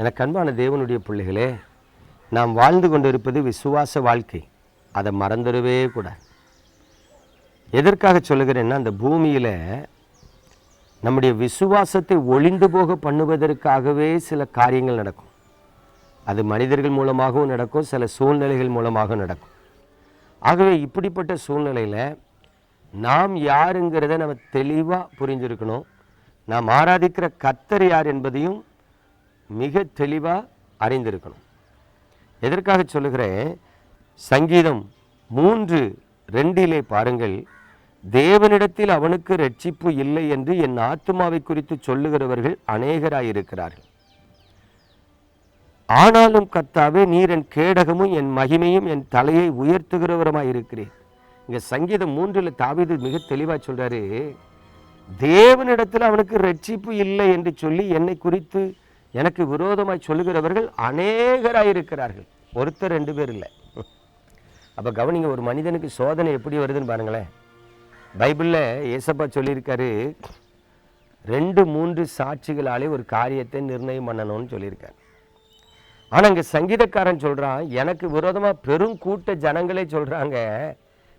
எனக்கு அன்பான தேவனுடைய பிள்ளைகளே நாம் வாழ்ந்து கொண்டிருப்பது விசுவாச வாழ்க்கை. அதை மறந்துடவே கூடாது. எதற்காக சொல்லுகிறேன்னா அந்த பூமியில் நம்முடைய விசுவாசத்தை ஒளிந்து போக பண்ணுவதற்காகவே சில காரியங்கள் நடக்கும். அது மனிதர்கள் மூலமாகவும் நடக்கும் சில சூழ்நிலைகள் மூலமாகவும் நடக்கும். ஆகவே இப்படிப்பட்ட சூழ்நிலையில் நாம் யாருங்கிறத நம்ம தெளிவாக புரிஞ்சிருக்கணும். நாம் ஆராதிக்கிற கத்தர் யார் என்பதையும் மிக தெளிவாக அறிந்திருக்கணும். எதற்காக சொல்லுகிறேன்? சங்கீதம் மூன்று ரெண்டிலே பாருங்கள் தேவனிடத்தில் அவனுக்கு ரட்சிப்பு இல்லை என்று என் ஆத்துமாவை குறித்து சொல்லுகிறவர்கள் அநேகராயிருக்கிறார்கள். ஆனாலும் கர்த்தாவே நீர் என் கேடகமும் என் மகிமையும் என் தலையை உயர்த்துகிறவருமாய் இருக்கிறேன் இங்க சங்கீதம் மூன்றில் தாவீது மிக தெளிவா சொல்றாரு தேவனிடத்தில் அவனுக்கு ரட்சிப்பு இல்லை என்று சொல்லி என்னை குறித்து எனக்கு விரோதமாய் சொல்லுகிறவர்கள் அநேகராயிருக்கிறார்கள். ஒருத்தர் ரெண்டு பேர் இல்லை. அப்போ கவனிங்க ஒரு மனிதனுக்கு சோதனை எப்படி வருதுன்னு பாருங்களேன். பைபிளில் ஏசப்பா சொல்லியிருக்காரு ரெண்டு மூன்று சாட்சிகளாலே ஒரு காரியத்தை நிர்ணயம் பண்ணணும்னு சொல்லியிருக்காரு. ஆனால் இங்கே சங்கீதக்காரன் சொல்கிறான் எனக்கு விரோதமாக பெரும் கூட்ட ஜனங்களே சொல்கிறாங்க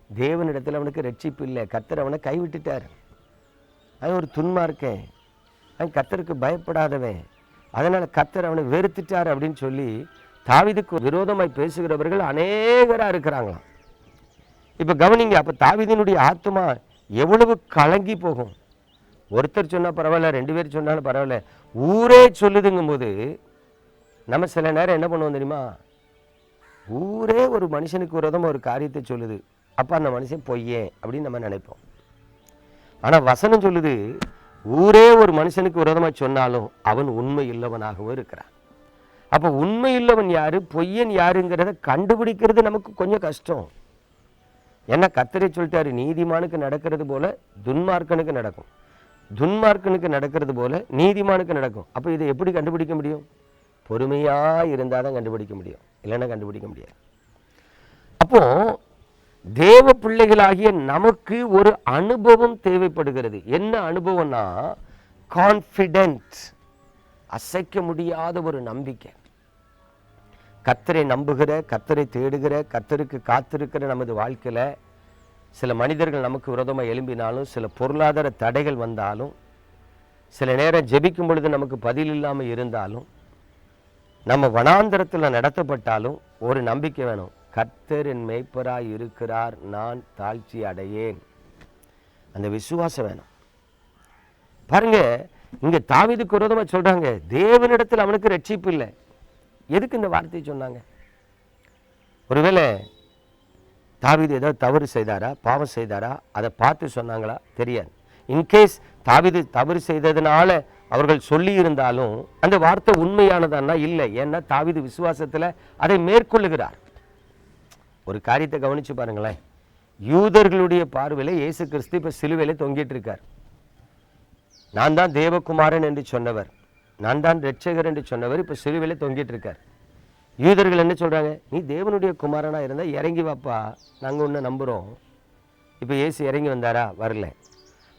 தேவனிடத்தில் அவனுக்கு ரட்சிப்பு இல்லை கத்தர் அவனை கைவிட்டுட்டார். அவன் ஒரு துன்மார்க்கன். அவன் கத்தருக்கு பயப்படாதவன். அதனால் கத்தர் அவனை வெறுத்துட்டார் அப்படின்னு சொல்லி தாவிதுக்கு விரோதமாய் பேசுகிறவர்கள் அநேகராக இருக்கிறாங்களாம். இப்போ கவனிங்க அப்போ தாவிதினுடைய ஆத்மா எவ்வளவு கலங்கி போகும். ஒருத்தர் சொன்னால் பரவாயில்ல ரெண்டு பேர் சொன்னாலும் பரவாயில்ல ஊரே சொல்லுதுங்கும் போது நம்ம சில நேரம் என்ன பண்ணுவோம் தெரியுமா? ஊரே ஒரு மனுஷனுக்கு விரோதமாக ஒரு காரியத்தை சொல்லுது. அப்போ அந்த மனுஷன் பொய்யே அப்படின்னு நம்ம நினைப்போம். ஆனால் வசனம் சொல்லுது ஊரே ஒரு மனுஷனுக்கு விரோதமாக சொன்னாலும் அவன் உண்மை இல்லவனாகவும் இருக்கிறான். அப்போ உண்மை இல்லவன் யாரு? பொய்யன் யாருங்கிறத கண்டுபிடிக்கிறது நமக்கு கொஞ்சம் கஷ்டம். ஏன்னா கத்தரை சொல்லிட்டாரு நீதிமானுக்கு நடக்கிறது போல துன்மார்க்கனுக்கு நடக்கும். துன்மார்க்கனுக்கு நடக்கிறது போல நீதிமானுக்கு நடக்கும். அப்போ இதை எப்படி கண்டுபிடிக்க முடியும்? பொறுமையாக இருந்தால் தான் கண்டுபிடிக்க முடியும். இல்லைன்னா கண்டுபிடிக்க முடியாது. அப்போ தேவ பிள்ளைகளாகிய நமக்கு ஒரு அனுபவம் தேவைப்படுகிறது. என்ன அனுபவம்னா கான்ஃபிடென்ட் அசைக்க முடியாத ஒரு நம்பிக்கை. கத்தரை நம்புகிற கத்தரை தேடுகிற கத்தருக்கு காத்திருக்கிற நமது வாழ்க்கையில் சில மனிதர்கள் நமக்கு விரோதமாக எழும்பினாலும் சில பொருளாதார தடைகள் வந்தாலும் சில நேரம் ஜெபிக்கும் பொழுது நமக்கு பதில் இல்லாமல் இருந்தாலும் நம்ம வனாந்தரத்தில் நடத்தப்பட்டாலும் ஒரு நம்பிக்கை வேணும். கர்த்தர் என் மெய்ப்பராய் இருக்கிறார் நான் தாழ்ச்சி அடையேன். அந்த விசுவாசம் வேணும். பாருங்க இங்க தாவிதுக்கு விரோதமாக சொல்றாங்க தேவனிடத்தில் அவனுக்கு ரட்சிப்பு இல்லை. எதுக்கு இந்த வார்த்தையை சொன்னாங்க? ஒருவேளை தாவீது ஏதோ தவறு செய்தாரா பாவம் செய்தாரா? அதை பார்த்து சொன்னாங்களா? தெரியாது. இன்கேஸ் தாவீது தவறு செய்ததுனால அவர்கள் சொல்லி இருந்தாலும் அந்த வார்த்தை உண்மையானதான்னா இல்லை. ஏன்னா தாவீது விசுவாசத்தில் அதை மேற்கொள்ளுகிறார். ஒரு காரியத்தை கவனிச்சு பாருங்களேன். யூதர்களுடைய பார்வையில் இயேசு கிறிஸ்து இப்போ சிலுவையில் தொங்கிட்டு இருக்கார். நான் தான் தேவகுமாரன் என்று சொன்னவர். நான் தான் ரட்சகர் என்று சொன்னவர் இப்போ சிலுவையில் தொங்கிட்டு இருக்கார். யூதர்கள் என்ன சொல்கிறாங்க நீ தேவனுடைய குமாரனாக இருந்தால் இறங்கி வாப்பா நாங்கள் ஒன்று நம்புகிறோம் இப்போ இயேசு இறங்கி வந்தாரா? வரல.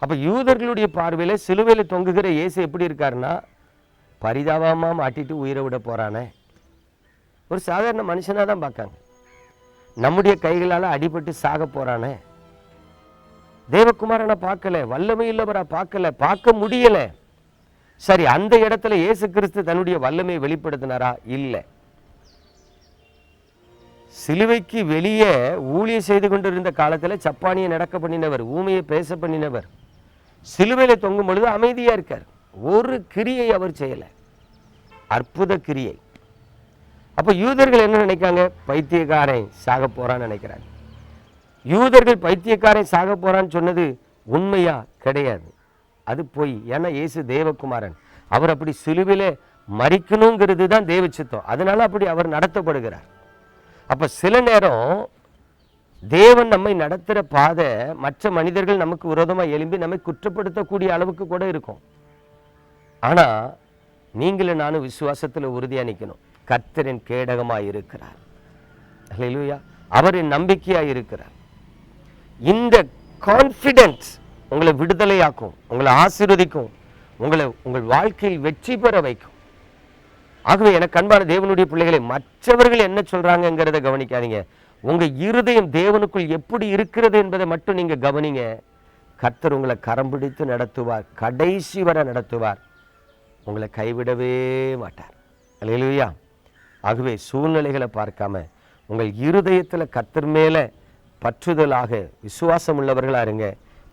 அப்போ யூதர்களுடைய பார்வையில் சிலுவையில் தொங்குகிற இயேசு எப்படி இருக்காருன்னா பரிதாபமாக மாட்டிட்டு உயிரை விட போகிறானே ஒரு சாதாரண மனுஷனாக தான் பார்க்காங்க. நம்முடைய கைகளால் அடிபட்டு சாக போகிறானே தேவகுமாரனை பார்க்கல வல்லமை இல்லவரா பார்க்கல பார்க்க முடியல. சரி அந்த இடத்துல இயேசு கிறிஸ்து தன்னுடைய வல்லமையை வெளிப்படுத்தினாரா? இல்லை. சிலுவைக்கு வெளியே ஊழியம் செய்து கொண்டிருந்த காலத்தில் சப்பானியை நடக்க பண்ணினவர் ஊமையை பேச பண்ணினவர். சிலுவையில தொங்கும் பொழுது அமைதியா இருக்கார். ஒரு கிரியை அவர் செய்யல. அற்புத கிரியை. அப்ப யூதர்கள் என்ன நினைக்காங்க? பைத்தியக்காரன் சாக போகிறான்னு நினைக்கிறாங்க. யூதர்கள் பைத்தியக்காரன் சாக போறான்னு சொன்னது உண்மையா? கிடையாது. அது பொய். ஏன்னா இயேசு தேவகுமாரன். அவர் அப்படி சிலுவில மறிக்கணுங்கிறது தான் தேவ சித்தம் அதனால அப்படி அவர் நடத்தப்படுகிறார். அப்ப சில நேரம் தேவன் நம்மை நடத்துகிற பாதை மற்ற மனிதர்கள் நமக்கு விரோதமாக எழும்பி நம்மை குற்றப்படுத்தக்கூடிய அளவுக்கு கூட இருக்கும். ஆனா நீங்களும் நானும் விசுவாசத்தில் உறுதியா நிற்கணும் கர்த்தரின் கேடகமாக இருக்கிறார். ஹலெலுயா அவரின் நம்பிக்கையாக இருக்கிறார். இந்த கான்ஃபிடென்ஸ் உங்களை விடுதலையாக்கும் உங்களை ஆசீர்வதிக்கும் உங்களை உங்கள் வாழ்க்கையில் வெற்றி பெற வைக்கும். ஆகவே எனக்கு அன்பான தேவனுடைய பிள்ளைகளை மற்றவர்கள் என்ன சொல்றாங்கங்கிறத கவனிக்காதீங்க. உங்க இருதயம் தேவனுக்குள் எப்படி இருக்கிறது என்பதை மட்டும் நீங்க கவனிங்க. கர்த்தர் உங்களை கரம் பிடித்து நடத்துவார் கடைசி வரை நடத்துவார். உங்களை கைவிடவே மாட்டார். அல்லையா ஆகவே சூழ்நிலைகளை பார்க்காம உங்கள் இருதயத்தில் கத்தர் மேலே பற்றுதலாக விசுவாசம் உள்ளவர்களாக இருங்க.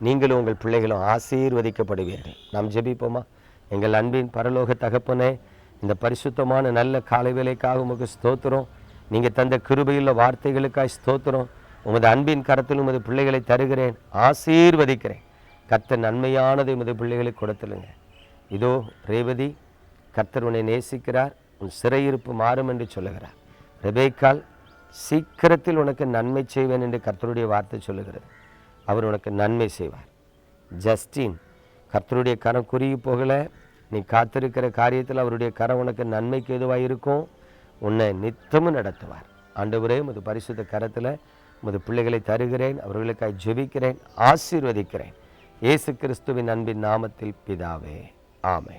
நீங்களும் உங்கள் பிள்ளைகளும் ஆசீர்வதிக்கப்படுவீர்கள். நாம் ஜெபிப்போமா? எங்கள் அன்பின் பரலோக தகப்பனே இந்த பரிசுத்தமான நல்ல காலை வேலைக்காக உமக்கு ஸ்தோத்திரம். நீங்கள் தந்த கிருபையுள்ள வார்த்தைகளுக்காய் ஸ்தோத்திரம். உமது அன்பின் கரத்தில் உமது பிள்ளைகளை தருகிறேன். ஆசீர்வதிக்கிறேன். கத்த நன்மையானதை உமது பிள்ளைகளுக்கு கொடுத்துலுங்க இதோ ரேவதி கர்த்தர் உன்னை நேசிக்கிறார். உன் சிறையிருப்பு மாறும் என்று சொல்லுகிறார். ரெபேக்கால் சீக்கிரத்தில் உனக்கு நன்மை செய்வேன் என்று கர்த்தருடைய வார்த்தை சொல்லுகிறது. அவர் உனக்கு நன்மை செய்வார். ஜஸ்டின் கர்த்தருடைய கரம் குறுகி போகல. நீ காத்திருக்கிற காரியத்தில் அவருடைய கரம் உனக்கு நன்மைக்கு எதுவாக இருக்கும். உன்னை நித்தமும் நடத்துவார். ஆண்டவரே உமது பரிசுத்த கரத்தில் உமது பிள்ளைகளை தருகிறேன். அவர்களுக்காக ஜெபிக்கிறேன் ஆசீர்வதிக்கிறேன். இயேசு கிறிஸ்துவின் அன்பின் நாமத்தில் பிதாவே ஆமை